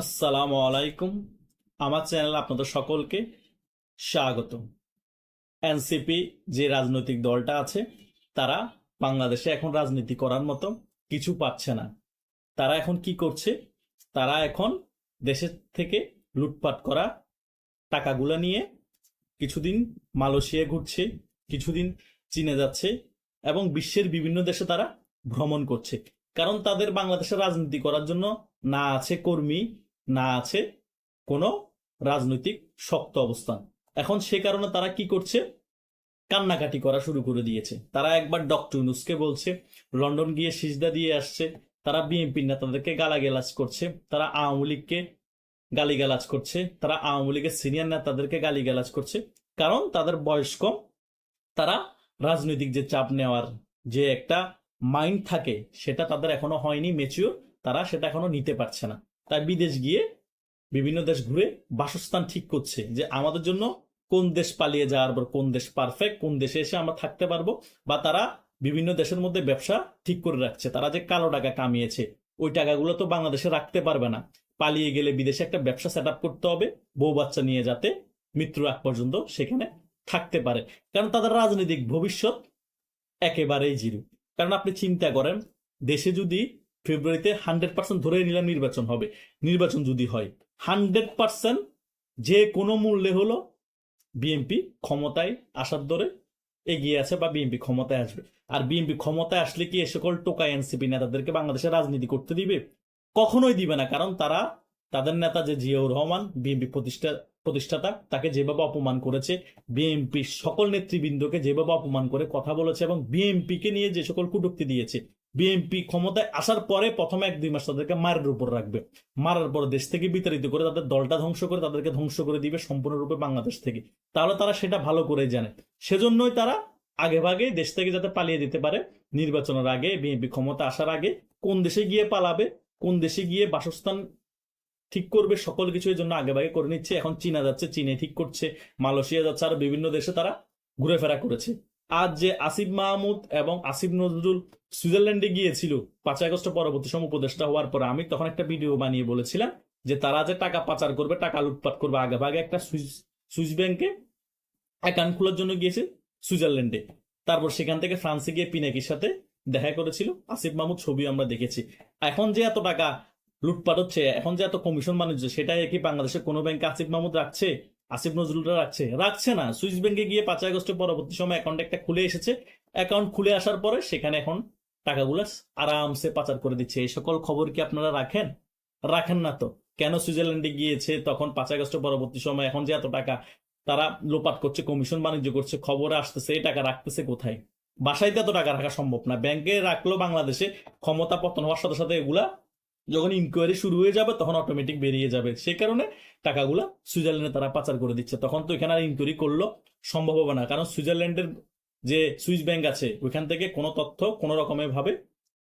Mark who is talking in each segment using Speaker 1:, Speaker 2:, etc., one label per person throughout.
Speaker 1: আসসালামু আলাইকুম। আমার চ্যানেল আপনাদের সকলকে স্বাগত এনসিপি যে রাজনৈতিক দলটা আছে, তারা বাংলাদেশে এখন রাজনীতি করার মতো কিছু পাচ্ছে না। তারা এখন কি করছে? তারা এখন দেশের থেকে লুটপাট করা টাকাগুলো নিয়ে কিছুদিন মালয়েশিয়া ঘুরছে, কিছুদিন চীনে যাচ্ছে এবং বিশ্বের বিভিন্ন দেশে তারা ভ্রমণ করছে। কারণ তাদের বাংলাদেশে রাজনীতি করার জন্য না আছে কর্মী না আছে কোনো রাজনৈতিক শক্ত অবস্থান। এখন সে কারণে তারা কি করছে? কান্নাকাটি করা শুরু করে দিয়েছে। তারা একবার ডক্টর ইউনুসকে বলছে, লন্ডন গিয়ে সিজদা দিয়ে আসছে। তারা বিএনপি নেতাদেরকে গালাগালাজ করছে। তারা আওয়ামী লীগকে গালিগালাজ করছে। তারা আওয়ামী লীগের সিনিয়র নেতাদেরকে গালিগালাজ করছে। কারণ তাদের বয়স কম। তারা রাজনৈতিক যে চাপ নেওয়ার যে একটা মাইন্ড থাকে, সেটা তাদের এখনও হয়নি মেচিওর তারা সেটা এখনও নিতে পারছে না। তাই বিদেশ গিয়ে বিভিন্ন দেশ ঘুরে বাসস্থান ঠিক করছে যে আমাদের জন্য কোন দেশ পালিয়ে যাওয়ার পর কোন দেশ পারফেক্ট কোন দেশে এসে আমরা থাকতে পারব বা তারা বিভিন্ন দেশের মধ্যে ব্যবসা ঠিক করে রাখছে। তারা যে কালো টাকা কামিয়েছে, ওই টাকাগুলো তো বাংলাদেশে রাখতে পারবে না। পালিয়ে গেলে বিদেশে একটা ব্যবসা সেট করতে হবে, বউ বাচ্চা নিয়ে যাতে মৃত্যুর আগ পর্যন্ত সেখানে থাকতে পারে। কারণ তাদের রাজনৈতিক ভবিষ্যৎ একেবারেই জিরো। কারণ আপনি চিন্তা করেন, দেশে যদি ফেব্রুয়ারিতে হান্ড্রেড পার্সেন্ট ধরে নিলাম নির্বাচন হবে। নির্বাচন যদি হয়, হান্ড্রেড পার্সেন্ট যে কোনো মূল্যে হলো বিএনপি ক্ষমতায় আসার দরে এগিয়ে আছে বা বিএনপি ক্ষমতায় আসবে। আর বিএনপি ক্ষমতায় আসলে কি এ সকল টোকা এনসিপি নেতাদেরকে বাংলাদেশে রাজনীতি করতে দিবে? কখনোই দিবে না, কারণ তারা, তাদের নেতা যে জিয়াউর রহমান, বিএনপি প্রতিষ্ঠা, প্রতিষ্ঠাতা, তাকে যেভাবে অপমান করেছে বিএনপি সকল নেতৃবৃন্দকে যেভাবে অপমান করে কথা বলেছে এবং বিএনপিকে নিয়ে যে সকল কুটুক্তি দিয়েছে বিএনপি ক্ষমতায় আসার পরে প্রথমে এক দুই মাস তাদেরকে মারের উপর রাখবে। মারার পর দেশ থেকে বিতাড়িত করে তাদের দলটা ধ্বংস করে তাদেরকে ধ্বংস করে দিবে সম্পূর্ণরূপে বাংলাদেশ থেকে। তাহলে তারা সেটা ভালো করে জানে। সেজন্যই তারা আগে ভাগে দেশ থেকে যাতে পালিয়ে দিতে পারে, নির্বাচনের আগে বিএনপি ক্ষমতা আসার আগে কোন দেশে গিয়ে পালাবে, কোন দেশে গিয়ে বাসস্থান ঠিক করবে, সকল কিছু জন্য আগে ভাগে করে নিচ্ছে। এখন চীনা যাচ্ছে, চীনে ঠিক করছে, মালয়েশিয়া যাচ্ছে, আর বিভিন্ন দেশে তারা ঘুরে ফেরা করেছে। আজ যে আসিফ মাহমুদ এবং আসিফ নজরুল সুইজারল্যান্ডে গিয়েছিল পাঁচ আগস্ট পরবর্তী সময় উপদেষ্টা হওয়ার পরে, আমি তখন একটা ভিডিও বানিয়ে বলেছিলাম যে তারা যে টাকা পাচার করবে, টাকা লুটপাট করবে, আগে ভাগে একটা সুইস সুইস ব্যাংকে অ্যাকাউন্ট খোলার জন্য গিয়েছে সুইজারল্যান্ডে। তারপর সেখান থেকে ফ্রান্সে গিয়ে পিনাকির সাথে দেখা করেছিল, আসিফ মাহমুদ ছবি আমরা দেখেছি। এখন যে এত টাকা লুটপাট হচ্ছে, এখন যে এত কমিশন বাণিজ্য, সেটাই কি বাংলাদেশের কোনো ব্যাংকে আসিফ মাহমুদ রাখছে? আসিফ নজরুলরা রাখছে। রাখছে না। সুইস ব্যাংকে গিয়ে পাঁচ আগস্টের পরবর্তী সময় অ্যাকাউন্ট একটা খুলে এসেছে। অ্যাকাউন্ট খুলে আসার পরে সেখানে এখন টাকাগুলো আরামসে পাচার করে দিচ্ছে। এই সকল খবর কি আপনারা রাখেন? রাখেন না তো। কেন সুইজারল্যান্ডে গিয়েছে? তখন পাঁচ আগস্টের পরবর্তী সময় এখন যে এত টাকা তারা লোপাট করছে, কমিশন বাণিজ্য করছে, খবরে আসতেছে, এই টাকা রাখতেছে কোথায়? বাসায় তো এত টাকা রাখা সম্ভব না। ব্যাংকে রাখলেও বাংলাদেশে। ক্ষমতা পতন হওয়ার সাথে সাথে এগুলা যখন ইনকোয়ারি শুরু হয়ে যাবে, তখন অটোমেটিক বেরিয়ে যাবে। সে কারণে টাকাগুলো সুইজারল্যান্ডে তারা পাচার করে দিচ্ছে। তখন তো এখানে আর ইনকোয়ারি করল সম্ভব হবে না। কারণ সুইজারল্যান্ডের যে সুইস ব্যাংক আছে, ওইখান থেকে কোনো তথ্য কোনো রকমের ভাবে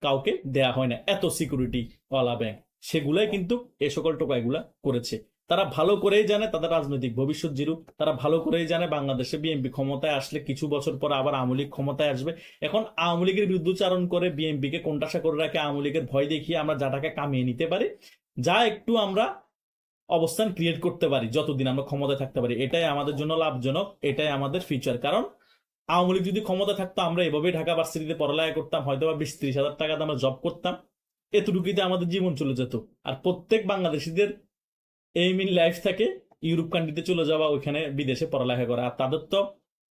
Speaker 1: কাউকে দেয়া হয় না। এত সিকিউরিটি ওয়ালা ব্যাংক সেগুলাই কিন্তু এ সকল টোকাইগুলা করেছে। তারা ভালো করেই জানে তাদের রাজনৈতিক ভবিষ্যৎ জিরু তারা ভালো করেই জানে বাংলাদেশে বিএনপি ক্ষমতায় আসলে কিছু বছর পর আবার আওয়ামী লীগ ক্ষমতায় আসবে। এখন আওয়ামী লীগের বিরুদ্ধচারণ করে বিএনপিকে কোনটাশা করে রাখে আওয়ামী লীগের ভয় দেখিয়ে আমরা যা টাকা কামিয়ে নিতে পারি, যা একটু আমরা অবস্থান ক্রিয়েট করতে পারি, যতদিন আমরা ক্ষমতায় থাকতে পারি। এটাই আমাদের জন্য লাভজনক, এটাই আমাদের ফিউচার কারণ আওয়ামী লীগ যদি ক্ষমতা থাকতো, আমরা এভাবেই ঢাকা ভার্সিটিতে পড়ালেখা করতাম হয়তো বা বিশ ত্রিশ হাজার টাকাতে আমরা জব করতাম। এতটুকুতে আমাদের জীবন চলে যেত। আর প্রত্যেক বাংলাদেশিদের এইম ইন লাইফ থাকে ইউরোপ কান্ট্রিতে চলে যাওয়া, ওইখানে বিদেশে পড়ালেখা করা। আর তাদের তো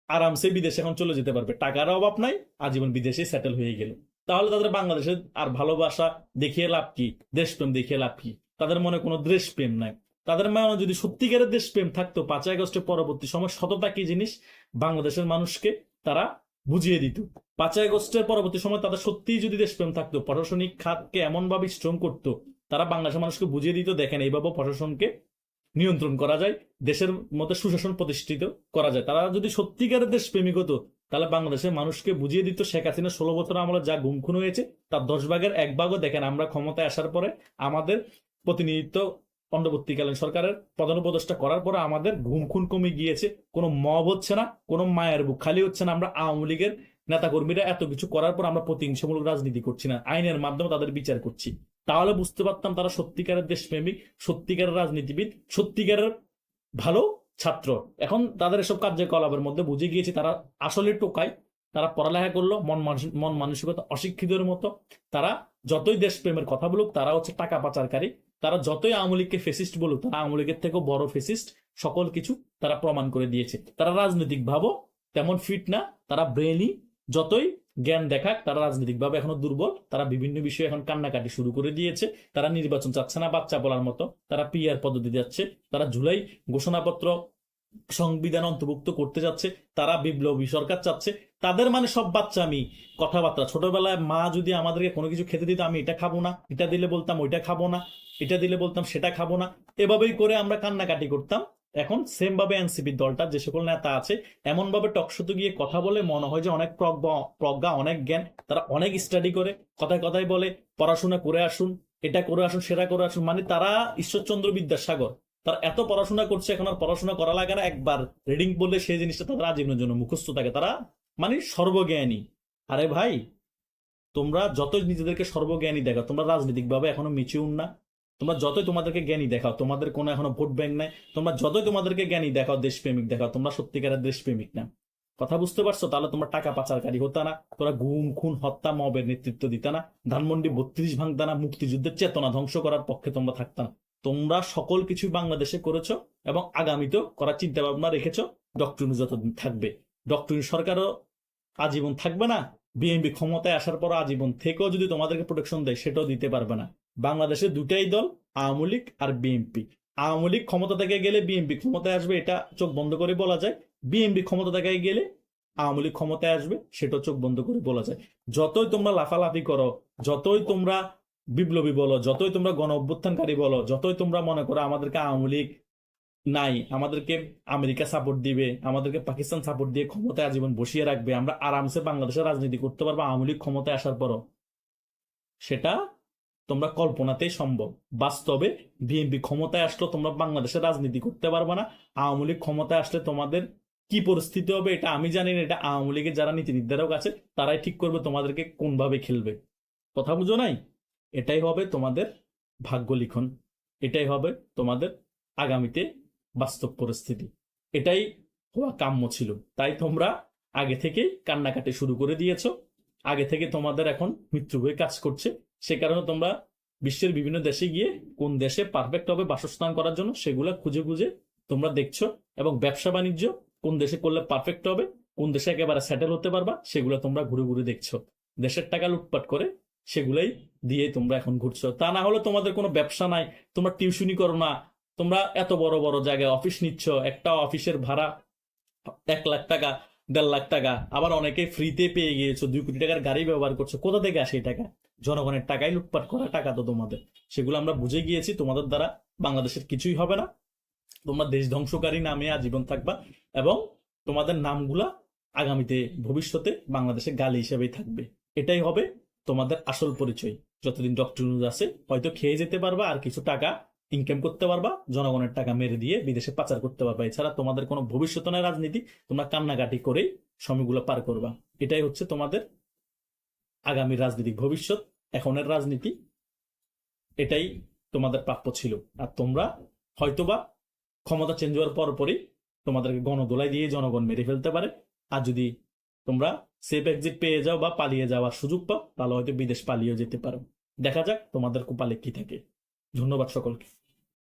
Speaker 1: আরামসে বিদেশে এখন চলে যেতে পারবে। টাকার অভাব নাই, আজীবন বিদেশে সেটেল হয়ে গেল। তাহলে তাদের বাংলাদেশে আর ভালোবাসা দেখিয়ে লাভ কি? দেশপ্রেম দেখিয়ে লাভ কি? তাদের মনে কোনো দেশপ্রেম নাই। তাদের মনে যদি সত্যিকারের দেশপ্রেম থাকতো, পাঁচই আগস্টের পরবর্তী সময় সততা কি জিনিস? বাংলাদেশের মানুষকে তারা বুঝিয়ে দিত। পাঁচই আগস্টের পরবর্তী সময় তাদের সত্যিই যদি দেশপ্রেম থাকতো, প্রশাসনিক খাতকে এমনভাবে স্ট্রং করতো তারা বাংলাদেশের মানুষকে বুঝিয়ে দিত, দেখেন এইভাবে প্রশাসনকে নিয়ন্ত্রণ করা যায়, দেশের মধ্যে সুশাসন প্রতিষ্ঠিত করা যায়। তারা যদি সত্যিকারের দেশপ্রেমিক হতো, তাহলে বাংলাদেশের মানুষকে বুঝিয়ে দিত, শেখ হাসিনা ষোলো বছর আমলে যা গুমখুন হয়েছে, তার দশ ভাগের এক ভাগও দেখেন আমরা ক্ষমতায় আসার পরে আমাদের প্রতিনিধিত্ব অন্তর্বর্তীকালীন সরকারের প্রধান উপদেষ্টা করার পরে আমাদের ঘুম খুন কমে গিয়েছে। কোনো মব হচ্ছে না, কোনো মায়ের বুক খালি হচ্ছে না। আমরা আওয়ামী লীগের নেতাকর্মীরা এত কিছু করার পর আমরা প্রতিহিংসামূলক রাজনীতি করছি না, আইনের মাধ্যমে তাদের বিচার করছি। তাহলে বুঝতে পারতাম তারা সত্যিকারের দেশপ্রেমিক, সত্যিকারের রাজনীতিবিদ, সত্যিকারের ভালো ছাত্র। এখন তাদের এসব কার্যকলাপের মধ্যে বুঝে গিয়েছে তারা আসলে টোকায় তারা পড়ালেখা করল, মন মন মানসিকতা অশিক্ষিতের মতো। তারা যতই দেশপ্রেমের কথা বলুক, তারা হচ্ছে টাকা পাচারকারী। তারা যতই আওয়ামী লীগকে ফেসিস্ট বলুক, তারা আওয়ামী লীগের থেকেও বড় ফেসিস্ট। সকল কিছু তারা প্রমাণ করে দিয়েছে। তারা রাজনৈতিক ভাবও তেমন ফিট না। তারা ব্রেনই যতই জ্ঞান দেখাক, তারা রাজনৈতিকভাবে এখনও দুর্বল, তারা বিভিন্ন বিষয়ে এখন কান্নাকাটি শুরু করে দিয়েছে, তারা নির্বাচন চাচ্ছে না বাচ্চা বলার মতো, তারা পিআর পদ্ধতি যাচ্ছে তারা জুলাই ঘোষণাপত্র সংবিধান অন্তর্ভুক্ত করতে যাচ্ছে, তারা বিপ্লবী সরকার চাচ্ছে, তাদের মানে সব বাচ্চা আমি কথাবার্তা। ছোটবেলায় মা যদি আমাদেরকে কোনো কিছু খেতে দিত, আমি এটা খাব না, এটা দিলে বলতাম ওইটা খাব না, এটা দিলে বলতাম সেটা খাব না, এভাবেই করে আমরা কান্নাকাটি করতাম। এখন সেম ভাবে এনসিপি দলটা যে সকল নেতা আছে এমন ভাবে টকশোতে গিয়ে কথা বলে মনে হয় যে অনেক প্রজ্ঞা অনেক জ্ঞান, তারা অনেক স্টাডি করে, কথায় কথায় বলে, পড়াশোনা করে আসুন, এটা করে আসুন, সেটা করে আসুন মানে তারা ঈশ্বরচন্দ্র বিদ্যাসাগর। তারা এত পড়াশোনা করছে, এখন আর পড়াশোনা করা লাগে না, একবার রিডিং বললে সেই জিনিসটা তাদের আজীবনের জন্য মুখস্থ থাকে। তারা মানে সর্বজ্ঞানী। আরে ভাই, তোমরা যতই নিজেদেরকে সর্বজ্ঞানী দেখো তোমরা রাজনৈতিকভাবে এখনও মিচিউন না। তোমরা যতই তোমাদেরকে জ্ঞানী দেখাও, তোমাদের কোনো এখনও ভোট ব্যাংক নাই। তোমরা যতই তোমাদেরকে জ্ঞানী দেখাও, দেশপ্রেমিক দেখাও, তোমরা সত্যিকারের দেশপ্রেমিক না। কথা বুঝতে পারছ? তাহলে তোমরা টাকা পাচারকারী হতা না। তোরা গুম, খুন, হত্যা, মবের নেতৃত্ব দিতা না। ধানমন্ডি বত্রিশ ভাঙতা না। মুক্তিযুদ্ধের চেতনা ধ্বংস করার পক্ষে তোমরা থাকতা না। তোমরা সকল কিছু বাংলাদেশে করেছ এবং আগামীতেও করার চিন্তা ভাবনা রেখেছো। ডক্টর যতদিন থাকবে। ডক্টর সরকারও আজীবন থাকবে না। বিএনপি ক্ষমতায় আসার পর আজীবন থেকেও যদি তোমাদেরকে প্রোটেকশন দেয়, সেটাও দিতে পারবে না। বাংলাদেশে দুটাই দল, আওয়ামী লীগ আর বিএনপি। আওয়ামী লীগ ক্ষমতা থেকে গেলে বিএনপি ক্ষমতায় আসবে, এটা চোখ বন্ধ করে বলা যায়। বিএনপি ক্ষমতা থেকে গেলে আওয়ামী লীগ ক্ষমতায় আসবে সেটাও চোখ বন্ধ করে বলা যায়। যতই তোমরা লাফালাফি করো, যতই তোমরা বিপ্লবী বলো, যতই তোমরা গণ অভ্যুত্থানকারী বলো, যতই তোমরা মনে করো আমাদেরকে আওয়ামী লীগ নাই, আমাদেরকে আমেরিকা সাপোর্ট দিবে, আমাদেরকে পাকিস্তান সাপোর্ট দিয়ে ক্ষমতায় আজীবন বসিয়ে রাখবে, আমরা আরামসে বাংলাদেশের রাজনীতি করতে পারব, আওয়ামী লীগ ক্ষমতায় আসার পরও। সেটা তোমরা কল্পনাতেই সম্ভব। বাস্তবে বিএনপি ক্ষমতায় আসলো তোমরা বাংলাদেশের রাজনীতি করতে পারবে না। আওয়ামী লীগ ক্ষমতায় আসলে তোমাদের কি পরিস্থিতি হবে এটা আমি জানি না। এটা আওয়ামী লীগের যারা নীতি নির্ধারক আছে, তারাই ঠিক করবে তোমাদেরকে কোনভাবে খেলবে। কথা বুঝো নাই? এটাই হবে তোমাদের ভাগ্য লিখন। এটাই হবে তোমাদের আগামীতে বাস্তব পরিস্থিতি। এটাই হওয়া কাম্য ছিল। তাই তোমরা আগে থেকেই কান্নাকাটি শুরু করে দিয়েছ। আগে থেকে তোমাদের এখন মৃত্যু হয়ে কাজ করছে। সে কারণে তোমরা বিশ্বের বিভিন্ন দেশে গিয়ে কোন দেশে পারফেক্ট হবে বাসস্থান করার জন্য সেগুলো খুঁজে খুঁজে তোমরা দেখছ এবং ব্যবসা বাণিজ্য, কোন দেশে করলে পারফেক্ট হবে, কোন দেশে একেবারে সেটেল হতে পারবা, সেগুলো তোমরা ঘুরে ঘুরে দেখছ। দেশের টাকা লুটপাট করে সেগুলাই দিয়ে তোমরা এখন ঘুরছো। তা না হলে তোমাদের কোনো ব্যবসা নাই, তোমরা টিউশনি করো না, তোমরা এত বড় বড় জায়গায় অফিস নিচ্ছ, একটা অফিসের ভাড়া এক লাখ টাকা দেড় লাখ টাকা। আবার অনেকে ফ্রিতে পেয়ে গিয়েছো, দুই কোটি টাকার গাড়ি ব্যবহার করছ। কোথা থেকে আসে এই টাকা? জনগণের টাকাই লুটপাট করা টাকা তো তোমাদের। সেগুলো আমরা বুঝে গিয়েছি, তোমাদের দ্বারা বাংলাদেশের কিছুই হবে না। তোমরা দেশ ধ্বংসকারী নামে আজীবন থাকবা এবং তোমাদের নামগুলা আগামীতে, ভবিষ্যতে বাংলাদেশে গালি হিসেবেই থাকবে। এটাই হবে তোমাদের আসল পরিচয়। যতদিন ডক্টর আছে, হয়তো খেয়ে যেতে পারবা আর কিছু টাকা ইনকাম করতে পারবা, জনগণের টাকা মেরে দিয়ে বিদেশে পাচার করতে পারবা। এছাড়া তোমাদের কোনো ভবিষ্যৎ নয় রাজনীতি, তোমরা কান্নাকাটি করেই সময়গুলো পার করবা। এটাই হচ্ছে তোমাদের আগামী রাজনীতিক ভবিষ্যৎ, এখনের রাজনীতি। এটাই তোমাদের প্রাপ্য ছিল। আর তোমরা হয়তোবা ক্ষমতা চেঞ্জ হওয়ার পরপরই তোমাদেরকে গণদোলাই দিয়ে জনগণ মেরে ফেলতে পারে। আর যদি তোমরা সেফ এক্সিট পেয়ে যাও বা পালিয়ে যাওয়ার সুযোগ পাও, তাহলে হয়তো বিদেশ পালিয়েও যেতে পারো। দেখা যাক তোমাদের কপালে কি থাকে। ধন্যবাদ সকলকে।